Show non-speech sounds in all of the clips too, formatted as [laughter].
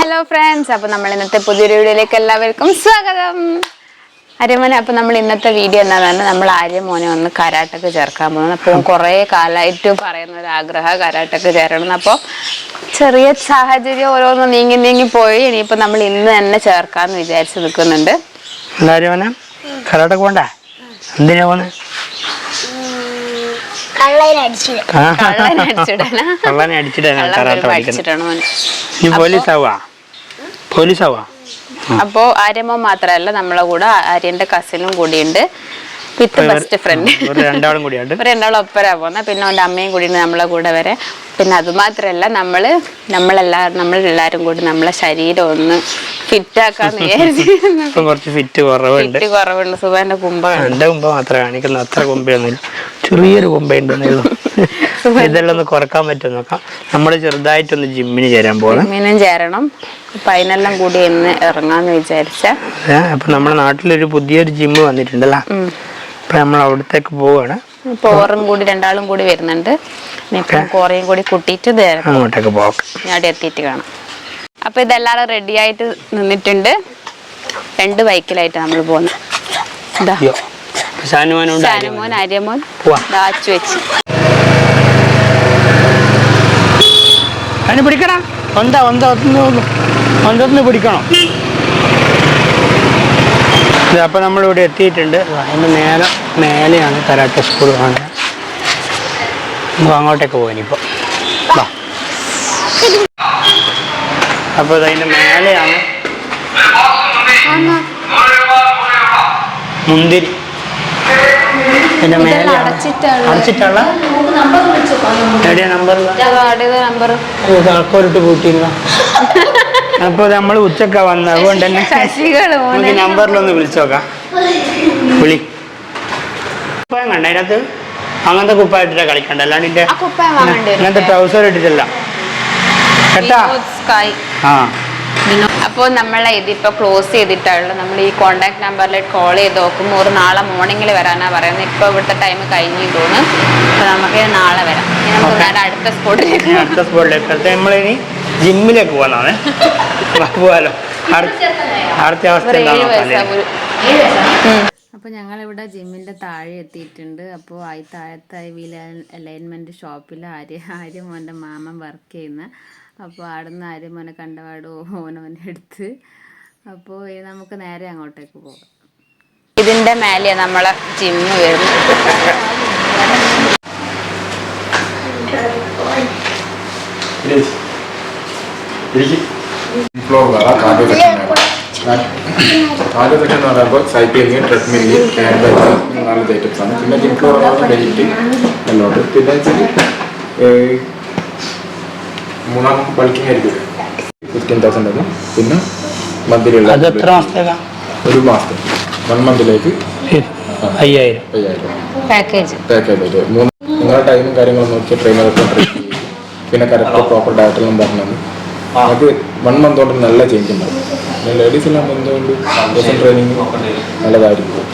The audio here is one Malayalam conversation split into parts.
ഹലോ ഫ്രണ്ട്സ് അപ്പോൾ നമ്മൾ ഇന്നത്തെ പുതിയൊരു വീഡിയോയിലേക്ക് എല്ലാവർക്കും സ്വാഗതം. അരമോനെ അപ്പോൾ നമ്മൾ ഇന്നത്തെ വീഡിയോ എന്താണെന്ന് പറഞ്ഞാൽ നമ്മൾ ആര്യമോനെ ഒന്ന് കരാട്ടക്ക് ചേർക്കാൻ പോകുന്നത് അപ്പോൾ കുറേ കാലമായിട്ട് പറയുന്ന ഒരു ആഗ്രഹം കരാട്ടക്ക് ചേരണം. അപ്പോൾ ചെറിയ സാഹചര്യം ഓരോന്ന് നീങ്ങി നീങ്ങി പോയി. ഇനിയിപ്പോൾ നമ്മൾ ഇന്ന് തന്നെ ചേർക്കാമെന്ന് വിചാരിച്ച് നിൽക്കുന്നുണ്ട്. അവനെ കരാട്ടെ പോണ്ടേ? എന്തിനാ പോന്നെ? കള്ളനടിച്ചില്ല ആ, കള്ളനെ അടിച്ചിടാനാ? കള്ളനെ അടിച്ചിട്ടാണ് കള്ളം കരാട്ടെ പഠിച്ചിട്ടാണ് നീ പോലീസ് ആവാ പോലീസ് അപ്പോ അപ്പോൾ മാത്രല്ല മാത്രമല്ല നമ്മളെ കൂടെ ആര്യന്റെ കസിനും കൂടിയുണ്ട്. വിത്ത് ബെസ്റ്റ് ഫ്രണ്ട് രണ്ടാളും കൂടിയുണ്ട്. രണ്ടാളും ഒപ്പരാ പോകുന്നത് പിന്നെ അവന്റെ അമ്മയും കൂടി നമ്മളെ കൂടെ വരെ. പിന്നെ അത് മാത്രല്ല നമ്മൾ നമ്മളെല്ലാ നമ്മളെല്ലാവരും കൂടി നമ്മളെ ശരീരം ഒന്ന് വിചാരിച്ചു [laughs] ഇപ്പം കുറച്ച് ഫിറ്റ് കുറവുണ്ട്. ഫിറ്റ് കുറവുണ്ട്. സുബാന്റെ കുമ്പ മാത്രമേ കാണിക്കുന്ന അത്ര കുമ്പയൊന്നുമില്ല. ചെറിയൊരു കുമ്പയുണ്ടെന്നേ ഉള്ളൂ. [laughs] ഇതെല്ലാം ഒന്ന് കുറയ്ക്കാൻ പറ്റും നോക്കാം. നമ്മൾ ചെറുതായിട്ടൊന്ന് ജിമ്മിന് ചേരാൻ പോകണം ജിമ്മിനും ചേരണം. അപ്പൊ അതിനെല്ലാം കൂടി ഇന്ന് ഇറങ്ങാന്ന് വിചാരിച്ച. അപ്പൊ നമ്മുടെ നാട്ടിലൊരു പുതിയൊരു ജിമ്മ് വന്നിട്ടുണ്ടല്ലോ. അപ്പൊ നമ്മൾ അവിടത്തേക്ക് പോവാണ്. പോറും ഓറും കൂടി രണ്ടാളും കൂടി വരുന്നുണ്ട്. ഇനിയിപ്പം കോറയും കൂടി കൂട്ടിയിട്ട് അങ്ങോട്ടേക്ക് പോകാം ഞാൻ എത്തിയിട്ട് കാണാം. അപ്പൊ ഇതെല്ലാവരും റെഡി ആയിട്ട് നിന്നിട്ടുണ്ട്. രണ്ട് ബൈക്കിലായിട്ട് നമ്മൾ ഷാനുമാനുണ്ട് ഷാനുമോൻ ആര്യമോൻ? വെച്ച്. അതിന് പിടിക്കണം ഒന്താ വന്തത്തുനിന്ന് ഒന്ന് ഒന്നൊന്ന് പിടിക്കണം. അപ്പോൾ നമ്മളിവിടെ എത്തിയിട്ടുണ്ട്. അതിന്റെ മേലെ മേലെയാണ് കരാട്ടെ സ്കൂൾ കാണുന്നത്. നമുക്ക് അങ്ങോട്ടേക്ക് പോകാനിപ്പോൾ അപ്പോൾ അതിന്റെ മേലെയാണ് മുന്തിരി. മേലെയാണ്. അടച്ചിട്ടുള്ള എവിടെയാ നമ്പർ നമ്പർ ആൾക്കാരിട്ട് കൂട്ടിയിരുന്ന അപ്പോൾ നമ്മൾ ഉച്ചക്ക വന്ന അതുകൊണ്ട് തന്നെ നമുക്ക് നമ്പറിലൊന്ന് വിളിച്ചോക്കാം. വിളി. കുപ്പായം കണ്ട അതിനകത്ത്? അങ്ങനത്തെ കുപ്പായിട്ടിട്ട് കളിക്കണ്ട? അല്ലാണ്ട് കുപ്പായം ഇങ്ങനത്തെ ട്രൗസർ ഇട്ടിട്ടില്ല. കേട്ടാ? സ്കൈ ആ. അപ്പോൾ നമ്മൾ ഇതിപ്പോൾ ക്ലോസ് ചെയ്തിട്ടുള്ള. നമ്മൾ ഈ കോണ്ടാക്ട് നമ്പറിൽ കോൾ ചെയ്ത് നോക്കുമ്പോൾ ഒരു നാളെ മോർണിംഗിൽ വരാനാണ് പറയുന്നത്. ഇപ്പോൾ ഇവിടുത്തെ ടൈം കഴിഞ്ഞു തോന്നുന്നു. അപ്പോൾ നമുക്ക് നാളെ വരാം. നമുക്ക്. നേരെ അടുത്ത സ്പോട്ടിലേക്ക് അടുത്ത സ്പോട്ടിലേക്ക് നമ്മൾ നമ്മളിനി ജിമ്മിലേക്ക് പോകുന്നതാണ് പോവാലോ. അടുത്ത അടുത്ത അവസ്ഥ അപ്പോൾ ഞങ്ങളിവിടെ ജിമ്മിന്റെ താഴെ എത്തിയിട്ടുണ്ട്. അപ്പോൾ ആയി താഴത്തെ വീൽ അലൈൻമെന്റ് ഷോപ്പിൽ ആര്യ ആര്യമോന്റെ മാമൻ വർക്ക് ചെയ്യുന്ന. അപ്പോൾ അവിടുന്ന് ആര്യമോനെ കണ്ടപാട് ഓനോനെ എടുത്ത്. അപ്പോൾ ഇനി നമുക്ക് നേരെ അങ്ങോട്ടേക്ക് പോകാം. ഇതിന്റെ മേലെയാ നമ്മളെ ജിമ്മ് വരുന്നത്. ഫ്ലോർ സെക്ഷൻ എന്ന് പറയുമ്പോൾ സൈക്ലിംഗ് ട്രെഡ്മില്ല് ഹാൻഡ് ബാഗ് നാലഞ്ച് ഐറ്റംസ് ആണ് പിന്നെ ജിം ഫ്ലോർ വെയിറ്റ് എല്ലാം പിന്നെ വെച്ചാൽ മൂന്നാം ബൾക്കിംഗ് ആയിരിക്കും ഫിഫ്റ്റീൻ തൗസൻഡ് ആണ്. പിന്നെ മന്ത്ലിയുള്ള ഒരു മാസത്തെ. വൺ മന്തിലേക്ക് അയ്യായിരം. അയ്യായിരം. പാക്കേജ് പാക്കേജ് ആയിട്ട്. മൂന്ന് നിങ്ങളുടെ ടൈമും കാര്യങ്ങളും നോക്കി ട്രെയിനറൊക്കെ പിന്നെ കറക്റ്റ് പ്രോപ്പർ ഡയറ്റെല്ലാം പറഞ്ഞു അത് വൺ മന്ത് കൊണ്ട് നല്ല ചേഞ്ച് ഉണ്ടാവും. പിന്നെ ലേഡീസ് എല്ലാം എന്തുകൊണ്ട് സന്തോഷം ട്രെയിനിങ് നല്ലതായിരിക്കും.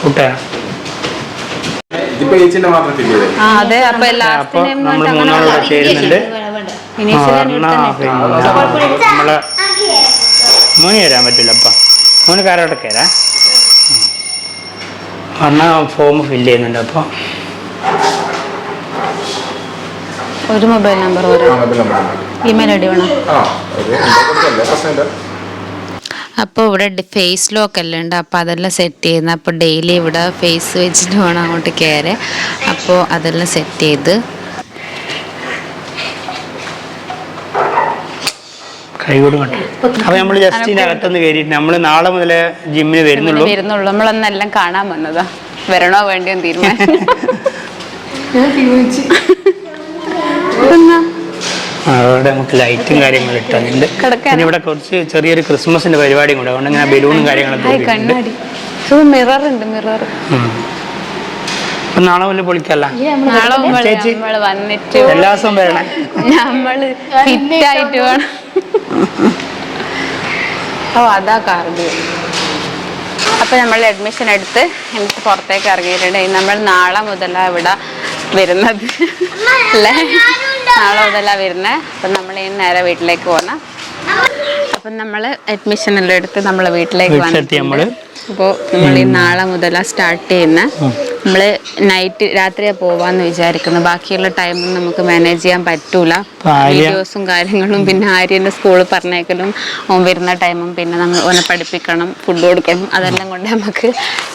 മോനി അതെ അപ്പൊ ചേരുന്നുണ്ട് നമ്മളെ വരാൻ പറ്റില്ല അപ്പ. മോന് കാരോടൊക്കെ വരാ. പറഞ്ഞ ഫോം ഫില്ല് ചെയ്യുന്നുണ്ട് അപ്പോൾ ഒരു mobile number email I D വേണം. അപ്പോൾ ഇവിടെ ഫേസ് ലോക്ക് എല്ലാം ഉണ്ട്. അപ്പോൾ അതെല്ലാം സെറ്റ് ചെയ്യുന്നത് അപ്പോൾ ഡെയിലി ഇവിടെ ഫേസ് വെച്ചിട്ട് വേണം അങ്ങോട്ട് കയറി അപ്പോൾ അതെല്ലാം സെറ്റ് ചെയ്ത്. അപ്പോൾ നമ്മൾ ജസ്റ്റ് ഇതിനകത്തുനിന്ന് കയറിയിട്ട് നമ്മൾ നാളെ മുതൽ ജിമ്മിന് വരുന്നുള്ളൂ. വരുന്നുള്ളൂ. നമ്മളൊന്നെല്ലാം കാണാൻ വന്നതാ. വരണോ വേണ്ടിയോ തീരുമാനം. [laughs] അവിടെ നമുക്ക് ലൈറ്റും കാര്യങ്ങളും ഇട്ടുണ്ട് പിന്നെ ഇവിടെ കുറച്ച് ചെറിയൊരു ക്രിസ്മസിന്റെ പരിപാടിയും കൂടെ. അതുകൊണ്ട് ഇങ്ങനെ ബലൂണും കാര്യങ്ങളും മിറർ ഉണ്ട് മിറർ നാളെ വല്ല പൊളിക്കല്ല? ചേച്ചി. വന്നിട്ട് എല്ലാ ദിവസവും വരണേ. നമ്മൾ ഫിറ്റ് ആയിട്ട് വേണം. ഓ അതാ കാർഡിയോ അപ്പൊ നമ്മൾ അഡ്മിഷൻ എടുത്ത് എനിക്ക് പുറത്തേക്ക് ഇറങ്ങിയിട്ടുണ്ട്. നമ്മൾ നാളെ മുതലാണ് ഇവിടെ വരുന്നത്. അല്ലേ? നാളെ മുതലാണ് വരുന്നത് അപ്പം നമ്മൾ ഇനി നേരെ വീട്ടിലേക്ക് പോകണം അപ്പം നമ്മൾ അഡ്മിഷൻ എല്ലാം എടുത്ത് നമ്മളെ വീട്ടിലേക്ക് വന്നിട്ടുണ്ട്. അപ്പോൾ നമ്മൾ ഈ നാളെ മുതലാണ് സ്റ്റാർട്ട് ചെയ്യുന്ന. നമ്മൾ നൈറ്റ് രാത്രിയാ പോവാന്ന് വിചാരിക്കുന്നു. ബാക്കിയുള്ള ടൈമൊന്നും നമുക്ക് മാനേജ് ചെയ്യാൻ പറ്റൂല. വീഡിയോസും കാര്യങ്ങളും പിന്നെ ആര്യന്റെ സ്കൂളിൽ പറഞ്ഞേക്കലും. ഓൻ വരുന്ന ടൈമും പിന്നെ നമ്മൾ ഓനെ പഠിപ്പിക്കണം ഫുഡ് കൊടുക്കണം അതെല്ലാം കൊണ്ട് നമുക്ക്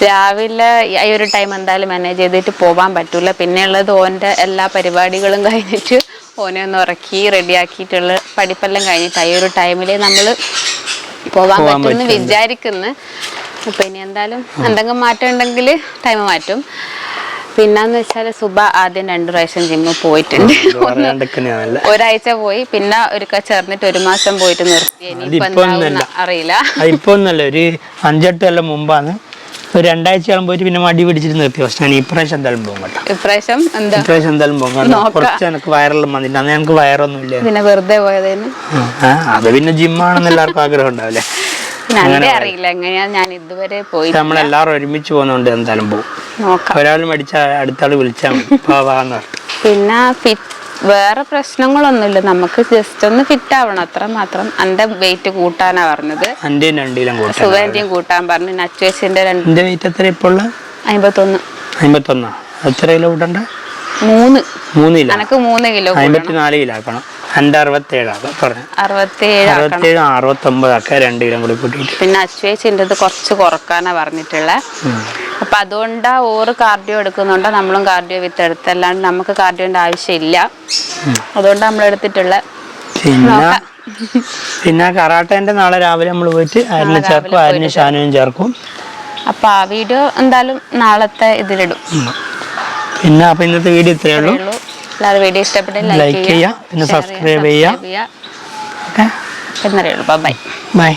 രാവിലെ ഈ ഒരു ടൈം എന്തായാലും മാനേജ് ചെയ്തിട്ട് പോവാൻ പറ്റൂല. പിന്നെയുള്ളത് ഓന്റെ എല്ലാ പരിപാടികളും കഴിഞ്ഞിട്ട് ഓനെ ഒന്ന് ഉറക്കി റെഡിയാക്കിയിട്ടുള്ള പഠിപ്പെല്ലാം കഴിഞ്ഞിട്ട് ഈ ഒരു ടൈമിൽ നമ്മൾ പോകാൻ പറ്റുമെന്ന് പറ്റും. വിചാരിക്കുന്നു. അപ്പം ഇനി എന്തായാലും എന്തെങ്കിലും മാറ്റം ഉണ്ടെങ്കിൽ ടൈം മാറ്റും. പിന്നെന്ന് വെച്ചാൽ സുബ ആദ്യം രണ്ടു പ്രാവശ്യം ജിമ്മിൽ പോയിട്ടുണ്ട്. ഒരാഴ്ച പോയി പിന്നെ ഒരു ചേർന്നിട്ട് ഒരു മാസം പോയിട്ട് നിർത്തി. അറിയില്ല. ഇപ്പൊ ഒന്നല്ല ഒരു അഞ്ചെട്ട് കൊല്ലം മുമ്പാണ്. ഒരു രണ്ടാഴ്ചയോളം പോയിട്ട് പിന്നെ മടി പിടിച്ചിട്ട് നിർത്തി. പക്ഷെ ഞാൻ ഇപ്രാവശ്യം എന്തായാലും പോകും കേട്ടോ. ഇപ്രാവശ്യം എന്താ? ഇപ്രാവശ്യം എന്തായാലും പോകും കാരണം നോക്കാം. കുറച്ച് എനിക്ക് വയറെല്ലാം വന്നില്ല. അന്ന് എനിക്ക് വയറൊന്നും ഇല്ല പിന്നെ വെറുതെ പോയതേന്? അത് പിന്നെ ജിമ്മാണെന്ന് എല്ലാവർക്കും ആഗ്രഹം ഉണ്ടാവില്ലേ? പിന്നെ അറിയില്ല. എങ്ങനെയാ ഞാൻ ഇതുവരെ പോയി പക്ഷെ നമ്മളെല്ലാവരും ഒരുമിച്ച് പോകുന്നതുകൊണ്ട് എന്തായാലും പോകും നോക്കാം. ഒരാൾ മടിച്ച അടുത്ത ആൾ വിളിച്ചാൽ മതി. വാന്ന് പറഞ്ഞു. പിന്നെ ഫിറ്റ് വേറെ പ്രശ്നങ്ങളൊന്നുമില്ല. നമുക്ക് ജസ്റ്റ് ഒന്ന് ഫിറ്റ് ആവണം. അത്ര മാത്രം എന്റെ വെയിറ്റ് കൂട്ടാനാ പറഞ്ഞത്. സുഖേന്റെയും കൂട്ടാൻ പറഞ്ഞു. നച്ചുവേച്ചിന്റെ രണ്ട് വെയിറ്റ് എത്ര ഇപ്പോൾ ഉള്ളത് അമ്പത്തൊന്ന് അമ്പത്തൊന്നാ എത്ര കിലോ കൂട്ടണ്ട? മൂന്ന്. മൂന്ന് കിലോ എനക്ക് മൂന്ന് കിലോ അമ്പത്തിനാല് കിലോ ആക്കണം. പറഞ്ഞു. അറുപത്തിയേഴ് ആക്കണം. അറുപത്തേഴ് അറുപത്തൊമ്പതാക്കാം രണ്ട് കിലോ കൂടി കൂട്ടിയിട്ട്. പിന്നെ അച്ചുവേച്ചിന്റെ കുറച്ച് കുറക്കാനാ പറഞ്ഞിട്ടുള്ളത് അപ്പൊ അതുകൊണ്ട് ഓറ് കാർഡിയോ എടുക്കുന്നുണ്ട് നമ്മളും കാർഡിയോ വിത്ത് എടുത്ത്. അല്ലാണ്ട് നമുക്ക് കാർഡിയോന്റെ ആവശ്യമില്ല. അതുകൊണ്ട് നമ്മൾ എടുത്തിട്ടുള്ള. പിന്നെ കറാട്ടേന്റെ നാളെ രാവിലെ നമ്മൾ പോയിട്ട് ആരിനെ ചേർക്കും ആരിനെ ഷാനും ചേർക്കും. അപ്പൊ ആ വീഡിയോ എന്തായാലും നാളത്തെ ഇതിലിടും. പിന്നെ അപ്പൊ ഇന്നത്തെ വീഡിയോ ഇത്രയേ ഉള്ളൂ. എല്ലാവരും വീഡിയോ ഇഷ്ടപ്പെട്ടെങ്കിൽ ലൈക്ക് ചെയ്യുക, പിന്നെ സബ്സ്ക്രൈബ് ചെയ്യുക ഓക്കെ? എന്നറിയുള്ളൂ bye bye